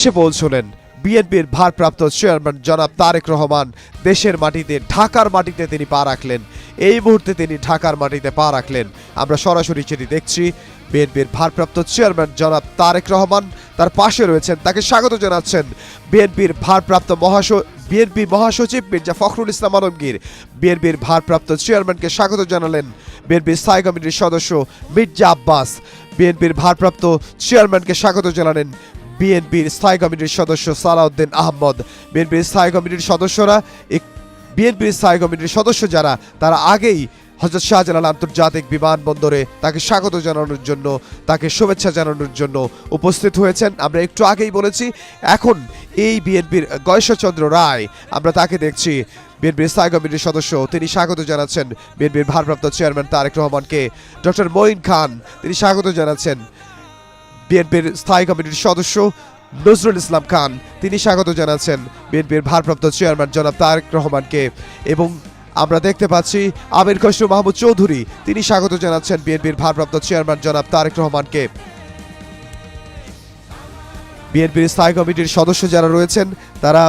এসে পৌঁছলেন বিএনপির ভারপ্রাপ্ত চেয়ারম্যান জনাব তারেক রহমান, দেশের মাটিতে, ঢাকার মাটিতে তিনি পা রাখলেন। এই মুহূর্তে তিনি ঢাকার মাটিতে পা রাখলেন। আমরা সরাসরি সেটি দেখছি। বিএনপির ভারপ্রাপ্ত চেয়ারম্যান জনাব তারেক রহমান তার পাশে রয়েছেন, তাকে স্বাগত জানাচ্ছেন বিএনপির ভারপ্রাপ্ত মহাস, বিএনপি মহাসচিব মির্জা ফখরুল ইসলাম আলমগীর। বিএনপির ভারপ্রাপ্ত চেয়ারম্যানকে স্বাগত জানালেন বিএনপির স্থায়ী কমিটির সদস্য মির্জা আব্বাস। বিএনপির ভারপ্রাপ্ত চেয়ারম্যানকে স্বাগত জানালেন বিএনপির স্থায়ী কমিটির সদস্য সালাউদ্দিন আহমদ। বিএনপির স্থায়ী কমিটির সদস্যরা বিএনপির স্থায়ী কমিটির সদস্য যারা, তারা আগেই হজরত শাহজালাল আন্তর্জাতিক বিমানবন্দরে তাকে স্বাগত জানানোর জন্য, তাকে শুভেচ্ছা জানানোর জন্য উপস্থিত হয়েছেন। আমরা একটু আগেই বলেছি, এখন এই বিএনপির গয়েশ্বরচন্দ্র রায়, আমরা তাকে দেখছি। বিএনপির স্থায়ী কমিটির সদস্য, তিনি স্বাগত জানাচ্ছেন বিএনপির ভারপ্রাপ্ত চেয়ারম্যান তারেক রহমানকে। ডক্টর মঈন খান, তিনি স্বাগত জানাচ্ছেন। বিএনপির স্থায়ী কমিটির সদস্য নজরুল ইসলাম খান। তিনি স্বাগত জানাচ্ছেন বিএনপির ভারপ্রাপ্ত চেয়ারম্যান জনাব তারেক রহমানকে। এবং আমরা দেখতে পাচ্ছি আমির খসরু মাহমুদ চৌধুরী। তিনি স্বাগত জানাচ্ছেন বিএনপির ভারপ্রাপ্ত চেয়ারম্যান জনাব তারেক রহমানকে। বিএনপির স্থায়ী কমিটির সদস্য যারা রয়েছেন, তারা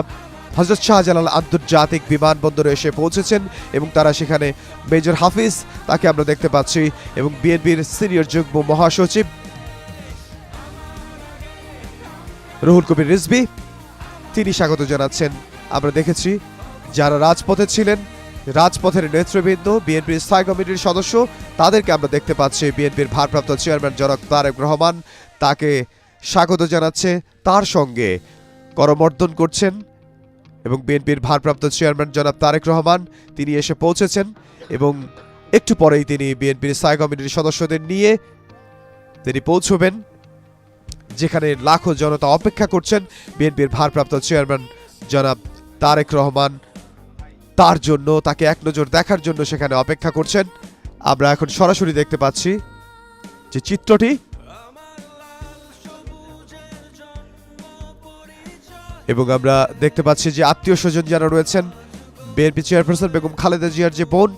হজরত শাহজালাল আন্তর্জাতিক বিমানবন্দরে এসে পৌঁছেছেন এবং তারা সেখানে মেজর হাফিজ তাকে আমরা দেখতে পাচ্ছি এবং বিএনপির সিনিয়র যুগ্ম মহাসচিব রুহুল কবির রিজবি তিনি স্বাগত জানাচ্ছেন। আমরা দেখেছি যারা রাজপথে ছিলেন, রাজপথের নেতৃবৃন্দ, বিএনপির স্থায়ী কমিটির সদস্য, তাদেরকে আমরা দেখতে পাচ্ছি। বিএনপির ভারপ্রাপ্ত চেয়ারম্যান জনক তারেক রহমান তাকে স্বাগত জানাচ্ছে। তার সঙ্গে করমর্দন করছেন এবং বিএনপির ভারপ্রাপ্ত চেয়ারম্যান জনাব তারেক রহমান, তিনি এসে পৌঁছেছেন এবং একটু পরেই তিনি বিএনপির স্থায়ী কমিটির সদস্যদের নিয়ে তিনি পৌঁছবেন। যেখানে লাখো জনতা অপেক্ষা করছেন বিএনপির ভারপ্রাপ্ত চেয়ারম্যান জনাব তারেক রহমান। তার জন্য, তাকে এক নজর দেখার জন্য সেখানে অপেক্ষা করছেন। আমরা এখন সরাসরি দেখতে পাচ্ছি যে চিত্রটি। এবং আমরা দেখতে পাচ্ছি যে আত্মীয় স্বজন যারা রয়েছেন, বিএনপি চেয়ারপারসন বেগম খালেদা জিয়ার যে বোন